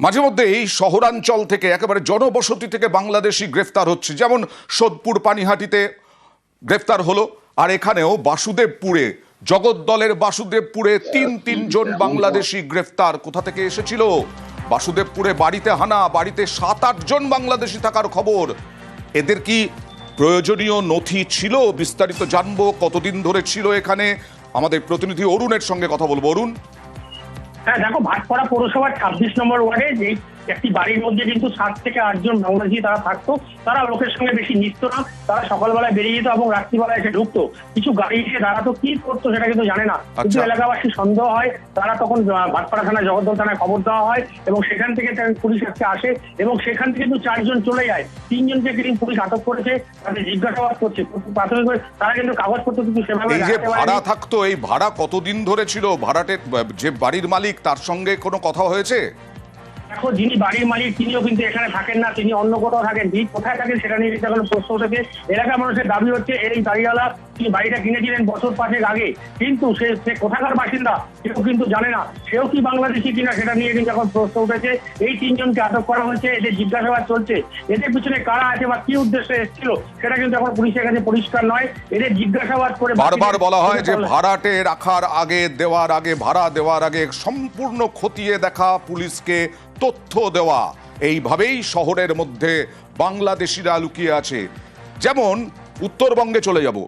মাঝে মধ্যে এই শহরাঞ্চল থেকে, একেবারে জনবসতি থেকে বাংলাদেশি গ্রেফতার হচ্ছে। যেমন সোদপুর পানিহাটিতে গ্রেফতার হলো, আর এখানেও বাসুদেবপুরে জগদ্দলের বাসুদেবপুরে তিন তিনজন বাংলাদেশি গ্রেফতার। কোথা থেকে এসেছিল? বাসুদেবপুরে বাড়িতে হানা, বাড়িতে সাত আটজন বাংলাদেশি থাকার খবর। এদের কি প্রয়োজনীয় নথি ছিল? বিস্তারিত জানব, কতদিন ধরে ছিল এখানে? আমাদের প্রতিনিধি অরুণের সঙ্গে কথা বলব। অরুণ? হ্যাঁ দেখো ভাটপাড়া পৌরসভার ছাব্বিশ নম্বর ওয়ার্ডে যে একটি বাড়ির মধ্যে কিন্তু সাত থেকে আটজন বাংলাদেশি তারা থাকতো। তারা লোকের সঙ্গে বেশি মিশত না। তারা সকালবেলায় বেরিয়ে যেত এবং রাত্রিবেলায় এসে ঢুকতো। কিছু গাড়ি এসে দাঁড়াতো। কি করতো সেটা কিন্তু জানে না। কিন্তু আচ্ছা। এলাকাবাসী সন্দেহ হয়। তারা তখন ভাটপাড়া থানায় জগদ্দল থানায় খবর দেওয়া হয় এবং সেখান থেকে পুলিশ আজকে আসে এবং সেখান থেকে কিন্তু চারজন চলে যায়। তিনজনকে কিন্তু পুলিশ আটক করেছে তাদের জিজ্ঞাসাবাদ করছে। প্রাথমিকভাবে তারা কিন্তু কাগজপত্র কিন্তু সেভাবে এই যে ভাড়া থাকতো এই ভাড়া কতদিন ধরে ছিল? ভাড়াটে যে বাড়ির মালিক তার সঙ্গে কোনো কথা হয়েছে? দেখো, যিনি বাড়ির মালিক, তিনিও কিন্তু এখানে থাকেন না, তিনি অন্য কোথাও থাকেন। তিনি কোথায় থাকেন সেটা নিয়ে কিন্তু এখন প্রশ্ন উঠেছে। এলাকার মানুষের দাবি হচ্ছে, এই বাড়িওয়ালা তিনি বাড়িটা কিনেছিলেন বছর পাঁচেক আগে। কিন্তু সে সে কোথাকার বাসিন্দা সেও কিন্তু জানে না। সেও কি বাংলাদেশি কিনা সেটা নিয়ে কিন্তু এখন প্রশ্ন উঠেছে। এই তিনজনকে আটক করা হয়েছে এদের জিজ্ঞাসাবাদ চলছে। এদের পিছনে কারা আছে বা কি উদ্দেশ্যে এসেছিল সেটা কিন্তু এখন পুলিশের কাছে পরিষ্কার নয়। এদের জিজ্ঞাসাবাদ করে বারবার বলা হয় যে ভাড়াটে রাখার আগে দেওয়ার আগে ভাড়া দেওয়ার আগে সম্পূর্ণ খতিয়ে দেখা পুলিশকে তথ্য দেওয়া। এইভাবেই শহরের মধ্যে বাংলাদেশিরা লুকিয়ে আছে। যেমন উত্তরবঙ্গে চলে যাব।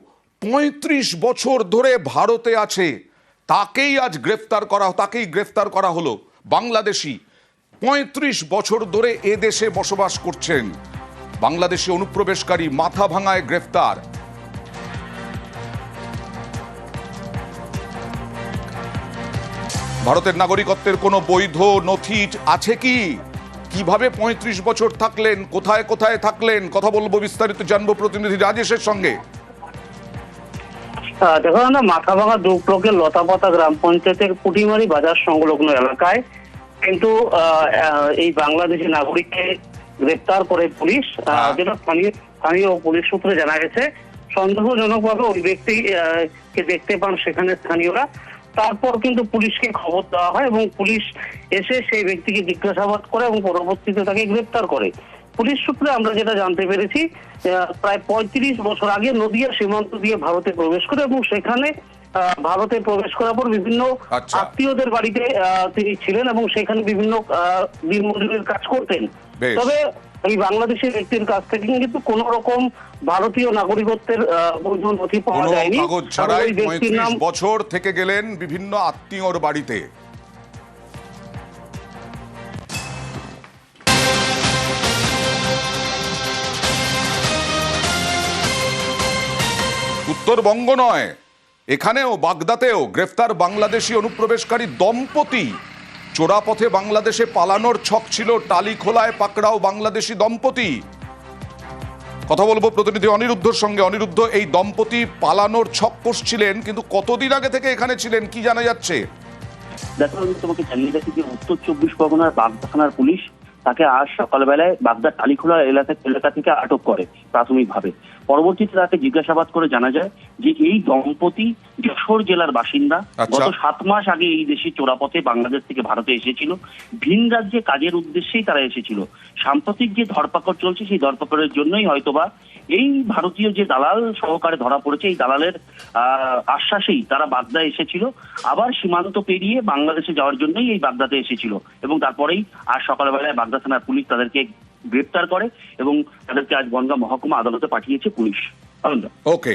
পঁয়ত্রিশ বছর ধরে ভারতে আছে। তাকেই আজ গ্রেফতার করা, তাকেই গ্রেফতার করা হলো বাংলাদেশি। পঁয়ত্রিশ বছর ধরে এ দেশে বসবাস করছেন। বাংলাদেশি অনুপ্রবেশকারী মাথা ভাঙায় গ্রেফতার। ভারতের নাগরিকত্বের কোনো বৈধ নথি আছে কি? কীভাবে পঁয়ত্রিশ বছর থাকলেন? কোথায় কোথায় থাকলেন? কথা বলব বিস্তারিত জানব প্রতিনিধি রাজেশের সঙ্গে। দেখো আমরা দু ব্লকের লতাপাতা গ্রাম পঞ্চায়েতের পুটিমারি বাজার সংলগ্ন এলাকায়। কিন্তু এই বাংলাদেশি নাগরিককে গ্রেপ্তার করে পুলিশ হ্যাঁ। যেটা স্থানীয় স্থানীয় পুলিশ সূত্রে জানা গেছে। সন্দেহজনকভাবে ওই ব্যক্তি আহ, কে দেখতে পান সেখানে স্থানীয়রা। তারপর কিন্তু পুলিশকে খবর দেওয়া হয় এবং পুলিশ এসে সেই ব্যক্তিকে জিজ্ঞাসাবাদ করে এবং পরবর্তীতে তাকে গ্রেপ্তার করে। পুলিশ সূত্রে আমরা যেটা জানতে পেরেছি প্রায় পঁয়ত্রিশ বছর আগে নদিয়া সীমান্ত দিয়ে ভারতে প্রবেশ করে এবং সেখানে ভারতে প্রবেশ করার পর বিভিন্ন আচ্ছা। আত্মীয়দের বাড়িতে তিনি ছিলেন এবং সেখানে বিভিন্ন দিনমজুরের কাজ করতেন। তবে এই বাংলাদেশের ব্যক্তির কাছ থেকে কিন্তু কোন রকম ভারতীয় নাগরিকত্বের বৈধ নথি পাওয়া যায়নি। ছাড়াই ব্যক্তির নাম বছর থেকে গেলেন বিভিন্ন আত্মীয়র বাড়িতে। উত্তরবঙ্গ নয়, এখানেও বাগদাতেও গ্রেফতার বাংলাদেশি অনুপ্রবেশকারী দম্পতি। চোরাপথে বাংলাদেশে পালানোর ছক ছিল টালিখোলায় পাকড়াও বাংলাদেশি দম্পতি। কথা বলব প্রতিনিধি অনিরুদ্ধর সঙ্গে। অনিরুদ্ধ, এই দম্পতি পালানোর ছক কষছিলেন কিন্তু কতদিন আগে থেকে এখানে ছিলেন, কি জানা যাচ্ছে? দেখো আমি তোমাকে জানিয়ে রাখি যে উত্তর চব্বিশ পরগনার বাগদা থানার পুলিশ তাকে আজ সকালবেলায় বাগদার টালিখোলা এলাকা এলাকা থেকে আটক করে প্রাথমিকভাবে। পরবর্তীতে তাকে জিজ্ঞাসাবাদ করে জানা যায় যে এই দম্পতি যশোর জেলার বাসিন্দা আচ্ছা। গত সাত মাস আগে এই দেশে চোরাপথে বাংলাদেশ থেকে ভারতে এসেছিল। ভিন রাজ্যে কাজের উদ্দেশ্যেই তারা এসেছিল। সাম্প্রতিক যে ধরপাকড় চলছে সেই ধরপাকড়ের জন্যই হয়তোবা এই ভারতীয় যে দালাল সহকারে ধরা পড়েছে এই দালালের আহ, আশ্বাসেই তারা বাগদা এসেছিল। আবার সীমান্ত পেরিয়ে বাংলাদেশে যাওয়ার জন্যই এই বাগদাতে এসেছিল। এবং তারপরেই আজ সকালবেলায় বাগদা থানার পুলিশ তাদেরকে গ্রেপ্তার করে এবং তাদেরকে আজ বনগাঁ মহকুমা আদালতে পাঠিয়েছে পুলিশ। ওকে